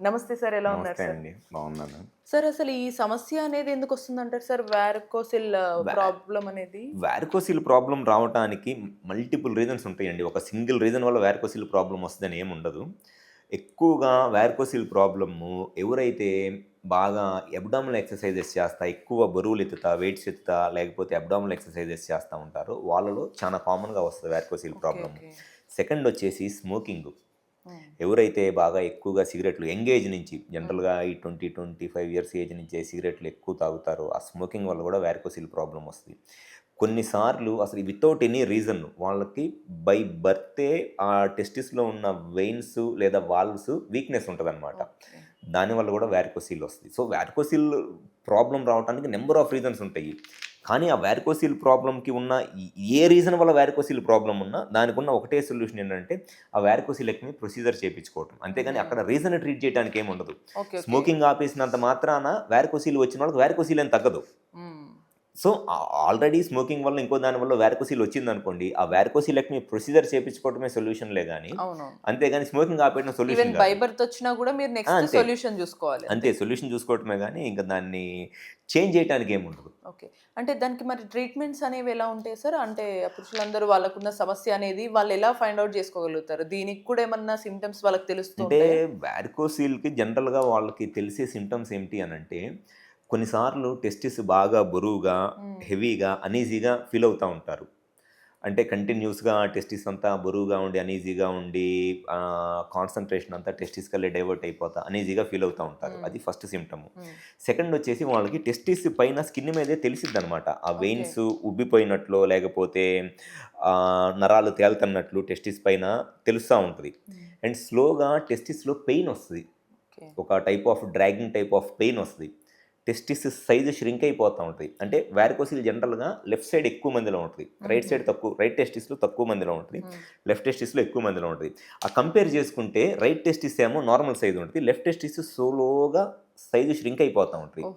నమస్తే సార్ ఎలా ఉన్నారు సార్? అండి. బాగున్నాను సార్ అసలు ఈ సమస్య అనేది ఎందుకు వస్తుందంటారు సార్? వ్యారకోసిల్ ప్రాబ్లం అనేది? వ్యారికోసిల్ ప్రాబ్లం రావడానికి మల్టిపుల్ రీజన్స్ ఉంటాయండి. ఒక సింగిల్ రీజన్ వల్ల వ్యారికోసిల్ ప్రాబ్లం వస్తుందని ఏమి ఉండదు. ఎక్కువగా వ్యారికోసిల్ ప్రాబ్లము ఎవరైతే బాగా అబ్డామినల్ ఎక్సర్సైజెస్ చేస్తా ఎక్కువ బరువులు ఎత్తుతా వెయిట్స్ ఎత్తుతా లేకపోతే అబ్డామినల్ ఎక్సర్సైజెస్ చేస్తూ ఉంటారో వాళ్ళలో చాలా కామన్గా వస్తుంది వ్యారికోసిల్ ప్రాబ్లమ్ సెకండ్ వచ్చేసి స్మోకింగ్ ఎవరైతే బాగా ఎక్కువగా సిగరెట్లు యంగ్ ఏజ్ నుంచి జనరల్గా ఈ twenty twenty five years age నుంచి సిగరెట్లు ఎక్కువ తాగుతారో ఆ స్మోకింగ్ వల్ల కూడా వ్యారికోసిల్ ప్రాబ్లం వస్తుంది. కొన్నిసార్లు అసలు వితౌట్ ఎనీ రీజన్ వాళ్ళకి బై బర్తే ఆ టెస్టిస్లో ఉన్న వెయిన్స్ లేదా వాల్వ్స్ వీక్నెస్ ఉంటుంది అనమాట దానివల్ల కూడా వ్యారికోసిల్ వస్తుంది. సో వ్యారికోసిల్ ప్రాబ్లం రావడానికి నెంబర్ ఆఫ్ రీజన్స్ ఉంటాయి. కానీ ఆ వ్యారికోసిల్ ప్రాబ్లంకి ఉన్న ఏ రీజన్ వల్ల వ్యారికోసిల్ ప్రాబ్లం ఉన్నా దానికి ఉన్న ఒకటే సొల్యూషన్ ఏంటంటే ఆ వ్యారికోసిలెక్టమీ ప్రొసీజర్ చేయించుకోవటం. అంతేగాని అక్కడ రీజన్ ట్రీట్ చేయడానికి ఏమి ఉండదు స్మోకింగ్ ఆపేసినంత మాత్రాన వ్యారికోసిల్ వచ్చిన వాళ్ళకి వ్యారికోసిల్ అని తగ్గదు. సో ఆల్రెడీ స్మోకింగ్ వల్ల ఇంకో దాని వల్ల వ్యారికోసిల్ వచ్చింది అనుకోండి ఆ వ్యారికోసిలెక్టమీ ప్రొసీజర్ చేయించుకోవటమే సొల్యూషన్ లే కానీ అంతేగాని స్మోకింగ్ ఆపేయడం సొల్యూషన్ బై బర్త్ వచ్చినా కూడా మీరు నెక్స్ట్. సొల్యూషన్ చూసుకోవాలి అంతే. సొల్యూషన్ చూసుకోవటమే కానీ ఇంకా దాన్ని చేంజ్ చేయడానికి ఏమి ఉండదు ఓకే. అంటే దానికి మరి ట్రీట్మెంట్స్ అనేవి ఎలా ఉంటాయి సార్? అంటే పురుషులందరూ వాళ్ళకున్న సమస్య అనేది వాళ్ళు ఎలా ఫైండ్ అవుట్ చేసుకోగలుగుతారు? దీనికి కూడా ఏమన్నా సిమ్టమ్స్ వాళ్ళకి తెలుస్తుంటే వ్యారికోసిల్కి జనరల్గా వాళ్ళకి తెలిసే సిమ్టమ్స్ ఏంటి అని అంటే కొన్నిసార్లు టెస్టిస్ బాగా బరువుగా హెవీగా అనీజీగా ఫీల్ అవుతూ ఉంటారు. అంటే కంటిన్యూస్గా టెస్టిస్ అంతా బరువుగా ఉండి అనీజీగా ఉండి కాన్సన్ట్రేషన్ అంతా టెస్టిస్ కల్లే డైవర్ట్ అయిపోతా అనీజీగా ఫీల్ అవుతూ ఉంటారు. అది ఫస్ట్ సిమ్టమ్ సెకండ్ వచ్చేసి వాళ్ళకి టెస్టిస్ పైన స్కిన్ మీదే తెలిసిద్ది అనమాట ఆ. వెయిన్స్ ఉబ్బిపోయినట్లు లేకపోతే నరాలు తేలుతున్నట్లు టెస్టిస్ పైన తెలుస్తూ ఉంటుంది. అండ్ స్లోగా టెస్టిస్లో పెయిన్ వస్తుంది. ఒక type of dragging type of pain వస్తుంది. టెస్టిస్ సైజు ష్రింక్ అయిపోతూ ఉంటుంది. అంటే వ్యారికోసిల్ జనరల్గా లెఫ్ట్ సైడ్ ఎక్కువ మందిలో ఉంటుంది. రైట్ సైడ్ తక్కువ రైట్ టెస్టిస్లో తక్కువ మందిలో ఉంటుంది. లెఫ్ట్ టెస్టిస్లో ఎక్కువ మందిలో ఉంటుంది. ఆ కంపేర్ చేసుకుంటే రైట్ టెస్టిస్ ఏమో నార్మల్ సైజు ఉంటుంది లెఫ్ట్ టెస్టిస్ స్లోగా సైజు ష్రింక్ అయిపోతూ ఉంటుంది.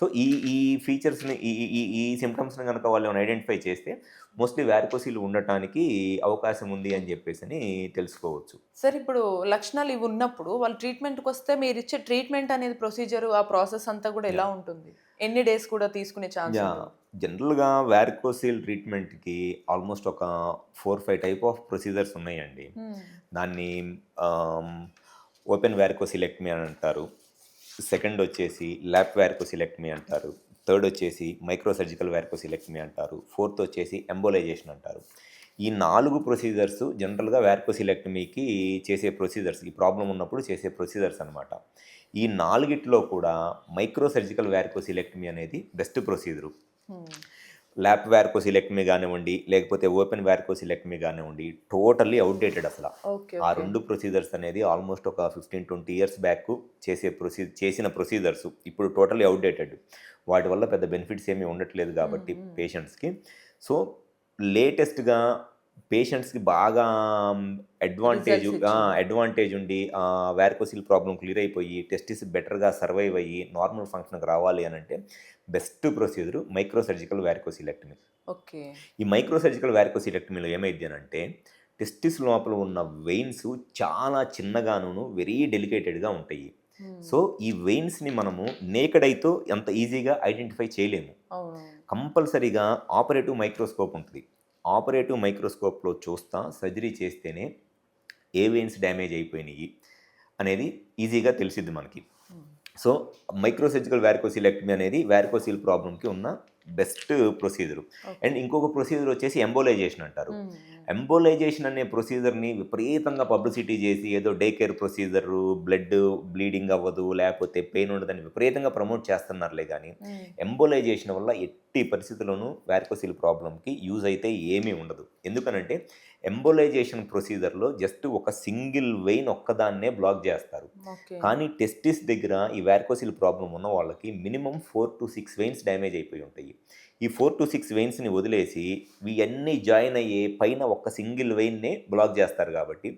సో ఈ ఈ ఫీచర్స్ని ఈ ఈ- ఈ సిమ్టమ్స్ని కనుక వాళ్ళు ఏమైనా ఐడెంటిఫై చేస్తే మోస్ట్లీ వ్యారికోసిల్ ఉండటానికి అవకాశం ఉంది అని చెప్పేసి అని తెలుసుకోవచ్చు. సార్ ఇప్పుడు లక్షణాలు ఇవి ఉన్నప్పుడు వాళ్ళు ట్రీట్మెంట్కి వస్తే మీరు ఇచ్చే ట్రీట్మెంట్ అనేది ప్రొసీజర్ ఆ ప్రాసెస్ అంతా కూడా ఎలా ఉంటుంది? ఎన్ని డేస్ కూడా తీసుకునే ఛాన్స్ జనరల్గా వ్యారికోసిల్ ట్రీట్మెంట్కి ఆల్మోస్ట్ ఒక four five type of procedures ఉన్నాయండి. దాన్ని ఓపెన్ వ్యారికోసిలెక్టమీ అని అంటారు. సెకండ్ వచ్చేసి ల్యాప్ వ్యారికోసిలెక్టమీ అంటారు. థర్డ్ వచ్చేసి మైక్రో సర్జికల్ వ్యారికోసిలెక్టమీ అంటారు. ఫోర్త్ వచ్చేసి ఎంబోలైజేషన్ అంటారు. ఈ నాలుగు ప్రొసీజర్స్ జనరల్గా వ్యారికోసిలెక్టమీకి చేసే ప్రొసీజర్స్ ఈ ప్రాబ్లం ఉన్నప్పుడు చేసే ప్రొసీజర్స్ అనమాట ఈ నాలుగిట్లో కూడా మైక్రో సర్జికల్ వ్యారికోసిలెక్టమీ అనేది బెస్ట్ ప్రొసీజరు. ల్యాప్ వ్యారికోసిలెక్టమీ కానివ్వండి లేకపోతే ఓపెన్ వ్యారికోసిలెక్టమీ కానివ్వండి టోటల్లీ అవుట్డేటెడ్ అసలు. ఆ రెండు ప్రొసీజర్స్ అనేది ఆల్మోస్ట్ ఒక ఫిఫ్టీన్ ట్వంటీ ఇయర్స్ బ్యాక్ చేసే ప్రొసీ చేసిన ప్రొసీజర్స్ ఇప్పుడు టోటలీ అవుట్డేటెడ్. వాటి వల్ల పెద్ద బెనిఫిట్స్ ఏమీ ఉండట్లేదు కాబట్టి. పేషెంట్స్కి. సో లేటెస్ట్గా పేషెంట్స్కి బాగా అడ్వాంటేజ్. అడ్వాంటేజ్ ఉండి వ్యారికోసిల్ ప్రాబ్లం క్లియర్ అయిపోయి టెస్టిస్ బెటర్గా సర్వైవ్ అయ్యి నార్మల్ ఫంక్షన్కి రావాలి అని అంటే best procedure micro surgical varicocelectomy okay. ఈ మైక్రో సర్జికల్ వ్యారికోసిటెక్టమీలో ఏమైంది అని అంటే టెస్టిస్ లోపల ఉన్న వెయిన్స్ చాలా చిన్నగాను వెరీ డెలికేటెడ్గా ఉంటాయి. సో ఈ వెయిన్స్ని మనము నేకడైతో అంత ఈజీగా ఐడెంటిఫై చేయలేము. కంపల్సరీగా ఆపరేటివ్ మైక్రోస్కోప్ ఉంటుంది. ఆపరేటివ్ మైక్రోస్కోప్లో చూస్తా సర్జరీ చేస్తేనే ఏ వెయిన్స్ డ్యామేజ్ అయిపోయినాయి అనేది ఈజీగా తెలిసిద్ది మనకి. సో మైక్రో సర్జికల్ వ్యారికోసిలెక్టమీ అనేది వ్యారికోసిల్ ప్రాబ్లంకి ఉన్న బెస్ట్ ప్రొసీజర్. అండ్ ఇంకొక ప్రొసీజర్ వచ్చేసి ఎంబోలైజేషన్ అంటారు. ఎంబోలైజేషన్ అనే ప్రొసీజర్ని విపరీతంగా పబ్లిసిటీ చేసి ఏదో day care procedure blood bleeding అవ్వదు లేకపోతే పెయిన్ ఉండదని విపరీతంగా ప్రమోట్ చేస్తున్నారులే కానీ ఎంబోలైజేషన్ వల్ల ఎట్టి పరిస్థితుల్లోనూ వ్యారికోసిల్ ప్రాబ్లంకి యూజ్ అయితే ఏమీ ఉండదు. ఎందుకనంటే ఎంబోలైజేషన్ ప్రొసీజర్లో జస్ట్ ఒక సింగిల్ వెయిన్ ఒక్కదాన్నే బ్లాక్ చేస్తారు. కానీ టెస్టిస్ దగ్గర ఈ వ్యారికోసిల్ ప్రాబ్లం ఉన్న వాళ్ళకి minimum four to six veins damage అయిపోయి ఉంటాయి. ఈ ఫోర్ టు సిక్స్ వెయిన్స్ని వదిలేసి ఇవన్నీ జాయిన్ అయ్యే పైన ఒక సింగిల్ వెయిన్నే బ్లాక్ చేస్తారు కాబట్టి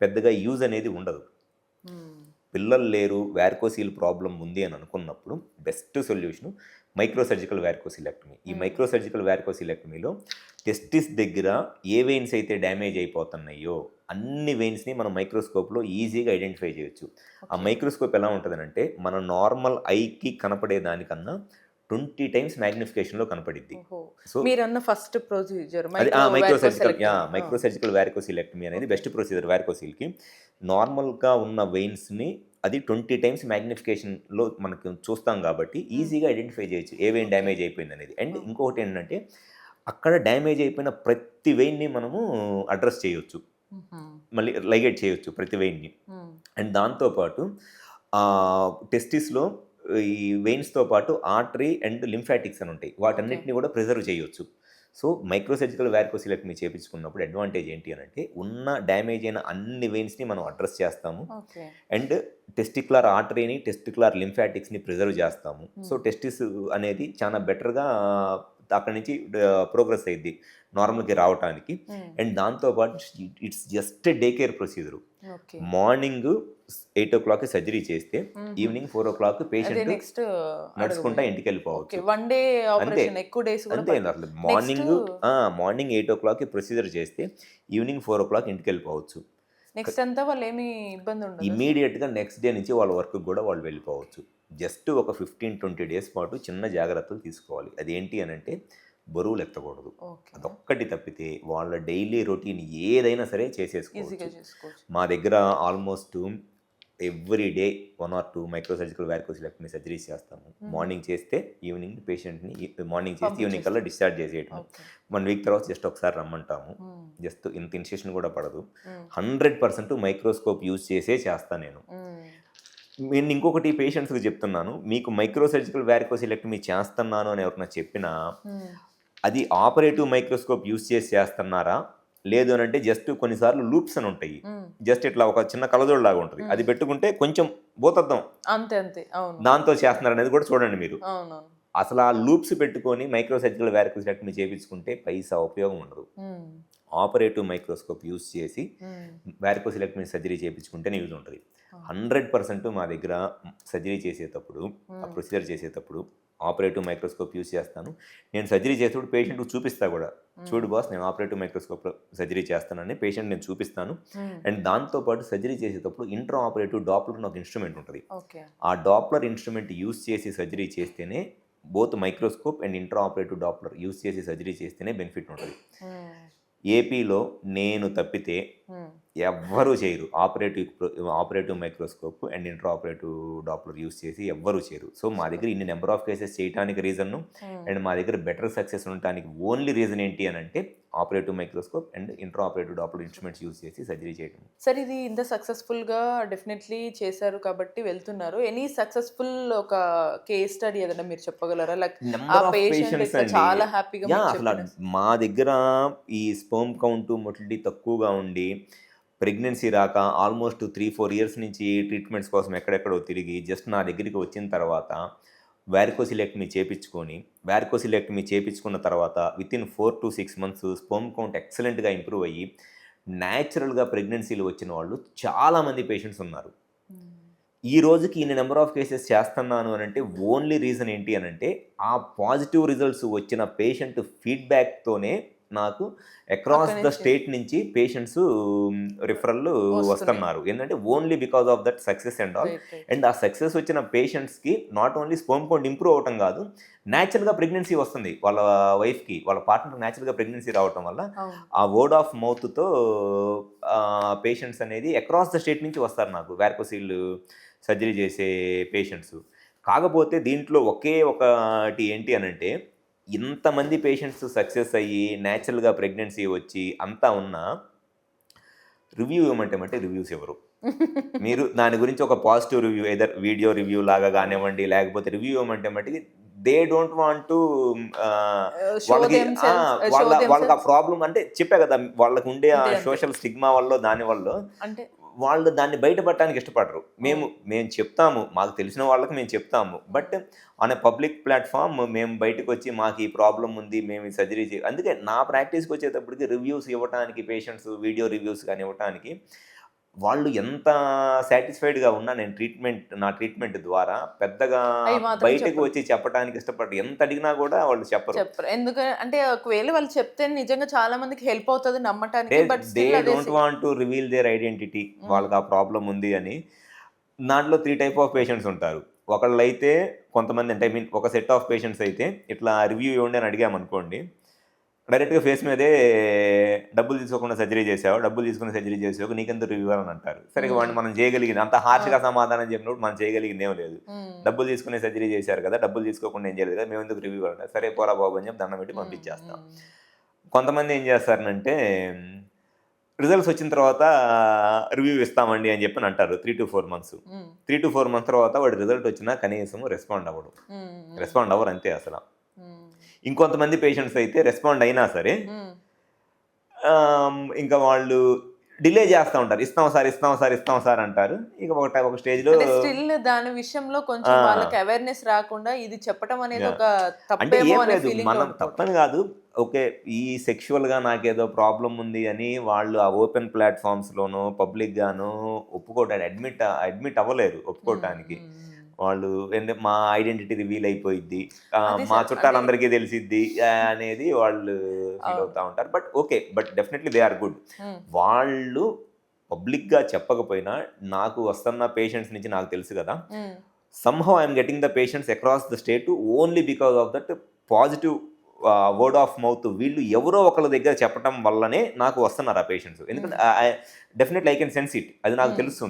పెద్దగా యూజ్ అనేది ఉండదు పిల్లలు లేరు వ్యారికోసిల్ ప్రాబ్లం ఉంది అని అనుకున్నప్పుడు best solution micro surgical varicocelectomy ఈ Hmm. మైక్రో సర్జికల్ వ్యారికోసిలెక్టమీలో టెస్టిస్ దగ్గర ఏ వెయిన్స్ అయితే డ్యామేజ్ అయిపోతున్నాయో అన్ని వెయిన్స్ని మనం మైక్రోస్కోప్లో ఈజీగా ఐడెంటిఫై చేయొచ్చు ఆ. మైక్రోస్కోప్ ఎలా ఉంటుందనంటే మన నార్మల్ ఐకి కనపడే దానికన్నా ట్వంటీ టైమ్స్ మ్యాగ్నిఫికేషన్లో కనపడిద్ది. సో మీరన్న ఫస్ట్ ప్రొసీజర్ మైక్రోసర్జికల్ యా మైక్రోసర్జికల్ వ్యారికోసిలెక్టమీ అనేది బెస్ట్ ప్రొసీజర్ వ్యారికోసిల్కి నార్మల్గా ఉన్న వెయిన్స్ని అది ట్వంటీ టైమ్స్ మ్యాగ్నిఫికేషన్లో మనకు చూస్తాం కాబట్టి ఈజీగా ఐడెంటిఫై చేయొచ్చు ఏ వెయిన్ డ్యామేజ్ అయిపోయింది అనేది. అండ్. ఇంకొకటి ఏంటంటే అక్కడ డ్యామేజ్ అయిపోయిన ప్రతి వెయిన్ని మనము అడ్రస్ చేయొచ్చు. మళ్ళీ లైగేట్ చేయొచ్చు ప్రతి వెయిన్ని అండ్ దాంతోపాటు టెస్టిస్లో ఈ వెయిన్స్తో పాటు ఆర్టరీ అండ్ లింఫాటిక్స్ అని ఉంటాయి. వాటన్నిటిని కూడా ప్రిజర్వ్ చేయొచ్చు. సో మైక్రోసర్జికల్ వ్యారికోసిలెక్టమీ చేపించుకున్నప్పుడు అడ్వాంటేజ్ ఏంటి అని అంటే ఉన్న డ్యామేజ్ అయిన అన్ని వెయిన్స్ని మనం అడ్రస్ చేస్తాము. అండ్ టెస్టిక్యులర్ ఆర్టరీని టెస్టిక్యులర్ లింఫాటిక్స్ని ప్రిజర్వ్ చేస్తాము. So Hmm. టెస్టిస్ అనేది చాలా బెటర్గా అక్కడి నుంచి ప్రోగ్రెస్ అయ్యింది నార్మల్కి రావడానికి అండ్ దాంతోపాటు it's just day care procedure okay. Morning eight o'clock surgery చేస్తే evening four o'clock patient next నడుచుకుంటా ఇంటికి వెళ్ళిపోవచ్చు వన్ డే ఎక్కువ డేస్ అంతే. అసలు morning morning eight o'clock procedure చేస్తే ఈవినింగ్ ఫోర్ ఓ క్లాక్ ఇంటికి వెళ్ళిపోవచ్చు నెక్స్ట్ అంతా వాళ్ళు ఏమి ఇబ్బంది ఉండదు. ఇమీడియట్గా నెక్స్ట్ డే నుంచి వాళ్ళ వర్క్ కూడా వాళ్ళు వెళ్ళిపోవచ్చు. జస్ట్ ఒక ఫిఫ్టీన్ ట్వంటీ డేస్ పాటు చిన్న జాగ్రత్తలు తీసుకోవాలి. అదేంటి అని అంటే బరువులు ఎత్తకూడదు. అదొక్కటి తప్పితే వాళ్ళ డైలీ రొటీన్ ఏదైనా సరే చేసేసుకోవచ్చు. మా దగ్గర almost every day one or two microsurgical varicocelectomy surgeries చేస్తాము. మార్నింగ్ చేస్తే ఈవినింగ్ పేషెంట్ని మార్నింగ్ చేస్తే ఈవినింగ్ కల్లా డిశ్చార్జ్ చేసేయటం. వన్ వీక్ తర్వాత జస్ట్ ఒకసారి రమ్మంటాము. జస్ట్ ఇంత ఇన్సెషన్ కూడా పడదు. హండ్రెడ్ పర్సెంట్ మైక్రోస్కోప్ యూజ్ చేసే చేస్తాను నేను. నేను ఇంకొకటి పేషెంట్స్కి చెప్తున్నాను. మీకు మైక్రోసర్జికల్ వ్యారికోసిలెక్టమీ చేస్తున్నాను అని ఎవరైనా చెప్పినా అది ఆపరేటివ్ మైక్రోస్కోప్ యూజ్ చేసి చేస్తున్నారా? లేదు అని అంటే జస్ట్ కొన్నిసార్లు లూప్స్ అని ఉంటాయి. జస్ట్ ఇట్లా ఒక చిన్న కలజోడు లాగా ఉంటుంది అది పెట్టుకుంటే కొంచెం భూతద్దం. అంతే అంతే. దాంతో చేస్తున్నారు అనేది కూడా చూడండి మీరు. అసలు ఆ లూప్స్ పెట్టుకొని మైక్రోసర్జికల్ వ్యారికోసిలెక్టమీ చేయించుకుంటే పైసా ఉపయోగం ఉండదు. ఆపరేటివ్ మైక్రోస్కోప్ యూజ్ చేసి వ్యారికోసిలెక్టమీ సర్జరీ చేయించుకుంటేనే యూజ్ ఉంటుంది. హండ్రెడ్ పర్సెంట్ మా దగ్గర సర్జరీ చేసేటప్పుడు ఆ ప్రొసీజర్ చేసేటప్పుడు ఆపరేటివ్ మైక్రోస్కోప్ యూజ్ చేస్తాను. నేను సర్జరీ చేసేటప్పుడు పేషెంట్కి చూపిస్తా కూడా. చూడు బాస్ నేను ఆపరేటివ్ మైక్రోస్కోప్ సర్జరీ చేస్తానని పేషెంట్ నేను చూపిస్తాను. అండ్ దాంతోపాటు సర్జరీ చేసేటప్పుడు ఇంట్రా ఆపరేటివ్ డాప్లర్ ఒక ఇన్స్ట్రుమెంట్ ఉంటుంది. ఆ డాప్లర్ ఇన్స్ట్రుమెంట్ యూజ్ చేసి సర్జరీ చేస్తేనే both microscope and intra operative Doppler use చేసి సర్జరీ చేస్తేనే బెనిఫిట్ ఉంటుంది. ఏపీలో నేను తప్పితే ఎవ్వరూ చేయరు. Operative operative microscope and intra operative Doppler use చేసి ఎవ్వరూ చేయరు. సో మా దగ్గర ఇన్ని నెంబర్ ఆఫ్ కేసెస్ చేయడానికి రీజన్ ఉమ్. అండ్ మా దగ్గర బెటర్ సక్సెస్ ఉండడానికి ఓన్లీ రీజన్ ఏంటి అని అంటే operative microscope and intra operative Doppler instruments use చేసి సర్జరీ చేయడం సార్ ఇది ఇంత సక్సెస్ఫుల్గా డెఫినెట్లీ చేశారు కాబట్టి వెళ్తున్నారు. ఎనీ సక్సెస్ఫుల్ ఒక కేస్ స్టడీ ఏదైనా మీరు చెప్పగలరా? లైక్ చాలా హ్యాపీగా అసలు మా దగ్గర ఈ స్పోమ్ కౌంట్ మొటిలిటీ తక్కువగా ఉండి ప్రెగ్నెన్సీ రాక ఆల్మోస్ట్ త్రీ ఫోర్ ఇయర్స్ నుంచి ట్రీట్మెంట్స్ కోసం ఎక్కడెక్కడో తిరిగి జస్ట్ నా దగ్గరికి వచ్చిన తర్వాత వ్యారికోసిలెక్టమీ చేపించుకొని వ్యారికోసిలెక్టమీ చేపించుకున్న తర్వాత within four to six months sperm count ఎక్సలెంట్గా ఇంప్రూవ్ అయ్యి న్యాచురల్గా ప్రెగ్నెన్సీలు వచ్చిన వాళ్ళు చాలామంది పేషెంట్స్ ఉన్నారు. ఈ రోజుకి ఇన్ని నెంబర్ ఆఫ్ కేసెస్ చేస్తున్నాను అని అంటే ఓన్లీ రీజన్ ఏంటి అని అంటే ఆ పాజిటివ్ రిజల్ట్స్ వచ్చిన పేషెంట్ ఫీడ్బ్యాక్తోనే నాకు అక్రాస్ ద. స్టేట్ నుంచి. Patients referral. వస్తున్నారు. ఏంటంటే only because of that success and all and ఆ సక్సెస్ వచ్చిన పేషెంట్స్కి not only sperm count improve అవటం కాదు న్యాచురల్గా ప్రెగ్నెన్సీ వస్తుంది. వాళ్ళ వైఫ్కి వాళ్ళ పార్ట్నర్ న్యాచురల్గా ప్రెగ్నెన్సీ రావటం వల్ల ఆ వర్డ్ ఆఫ్ మౌత్తో పేషెంట్స్ అనేది అక్రాస్ ద స్టేట్ నుంచి వస్తారు నాకు. వ్యారకోసిల్ సర్జరీ చేసే పేషెంట్స్ కాకపోతే దీంట్లో ఒకే ఒకటి ఏంటి అని అంటే ఇంతమంది పేషెంట్స్ సక్సెస్ అయ్యి న్యాచురల్గా ప్రెగ్నెన్సీ వచ్చి అంతా ఉన్నా రివ్యూ ఇవ్వమంటే రివ్యూస్ ఎవరు మీరు దాని గురించి ఒక positive review either video review లాగా కానివ్వండి లేకపోతే రివ్యూ ఇవ్వమంటే మటుకి దే డోంట్ వాంట్ టు వాళ్ళకి వాళ్ళ వాళ్ళకి ఆ ప్రాబ్లం అంటే చెప్పా కదా వాళ్ళకి ఉండే. సోషల్ స్టిగ్మా వల్ల దాని వల్ల అంటే వాళ్ళు దాన్ని బయటపడటానికి ఇష్టపడరు. మేము మేము చెప్తాము మాకు తెలిసిన వాళ్ళకి మేము చెప్తాము. బట్ ఆన్ పబ్లిక్ ప్లాట్ఫామ్ మేము బయటకు వచ్చి మాకు ఈ ప్రాబ్లం ఉంది మేము ఈ సర్జరీ చే అందుకే నా ప్రాక్టీస్కి వచ్చేటప్పటికి రివ్యూస్ ఇవ్వడానికి పేషెంట్స్ వీడియో రివ్యూస్ కానీ ఇవ్వడానికి వాళ్ళు ఎంత సాటిస్ఫైడ్గా ఉన్నా నేను ట్రీట్మెంట్ నా ట్రీట్మెంట్ ద్వారా పెద్దగా బయటకు. వచ్చి చెప్పడానికి ఇష్టపడరు. ఎంత అడిగినా కూడా వాళ్ళు చెప్పరు. చెప్పరు. ఎందుకంటే అంటే ఒకవేళ వాళ్ళు చెప్తే నిజంగా చాలా మందికి హెల్ప్ అవుతుంది నమ్మటానికి but they don't want to reveal their identity వాళ్ళకి ఆ ప్రాబ్లం ఉంది అని. దాంట్లో త్రీ టైప్ ఆఫ్ పేషెంట్స్ ఉంటారు. ఒకళ్ళు అయితే కొంతమంది అంటే ఐ మీన్ ఒక సెట్ ఆఫ్ పేషెంట్స్ అయితే ఇట్లా రివ్యూ ఇవ్వండి అని అడిగామనుకోండి డైరెక్ట్గా ఫేస్ మీదే డబ్బులు తీసుకోకుండా సర్జరీ చేసావు డబ్బులు తీసుకుని సర్జరీ చేసావు నీకెందుకు రివ్యూ అని అంటారు సరే వాడిని మనం చేయగలిగింది అంత హార్ష్గా సమాధానం చెప్పినప్పుడు మనం చేయగలిగింది ఏం లేదు. డబ్బులు తీసుకునే సర్జరీ చేశారు కదా డబ్బులు తీసుకోకుండా ఏం చేయలేదు కదా మేము ఎందుకు రివ్యూ అంటారు సరే పోరా బాబు అని చెప్పి దండం పెట్టి పంపించేస్తాం. కొంతమంది ఏం చేస్తారనంటే రిజల్ట్స్ వచ్చిన తర్వాత రివ్యూ ఇస్తామండి అని చెప్పి అంటారు three to four months. Three to four months తర్వాత వాడి రిజల్ట్ వచ్చినా కనీసం రెస్పాండ్ అవ్వడు. రెస్పాండ్ అవ్వరు అంతే అసలు. ఇంకొంతమంది పేషెంట్స్ అయితే రెస్పాండ్ అయినా సరే ఇంకా వాళ్ళు డిలే చేస్తూ ఉంటారు. ఇస్తాం సార్ ఇస్తాం సార్ ఇస్తాం సార్ అంటారు. ఇక ఒక ఒక స్టేజ్లో అంటే స్టిల్ దాని విషయంలో కొంచెం. వాళ్ళకి అవేర్నెస్ రాకుండా ఇది చెప్పడం అనేది. ఒక అంటే ఏం లేదు. మనం తప్పని కాదు. ఓకే ఈ సెక్షువల్గా నాకేదో ప్రాబ్లం ఉంది అని వాళ్ళు ఆ ఓపెన్ ప్లాట్ఫామ్స్లోనో పబ్లిక్గానో ఒప్పుకోవడానికి అడ్మిట్ అడ్మిట్ అవ్వలేరు ఒప్పుకోవటానికి. వాళ్ళు మా ఐడెంటిటీ రివీల్ అయిపోయిద్ది అదే మా చుట్టాలందరికీ తెలిసిద్ది అనేది వాళ్ళు ఫీల్. అవుతా ఉంటారు. But okay but definitely they are good. వాళ్ళు పబ్లిక్గా చెప్పకపోయినా నాకు వస్తున్న పేషెంట్స్ నుంచి నాకు తెలుసు కదా. Somehow I'm getting the patients across the state only because of that positive word of mouth వీళ్ళు ఎవరో ఒకళ్ళ దగ్గర చెప్పడం వల్లనే నాకు వస్తున్నారు ఆ పేషెంట్స్ ఎందుకంటే definitely I can sense it అది నాకు. తెలుస్తుంది.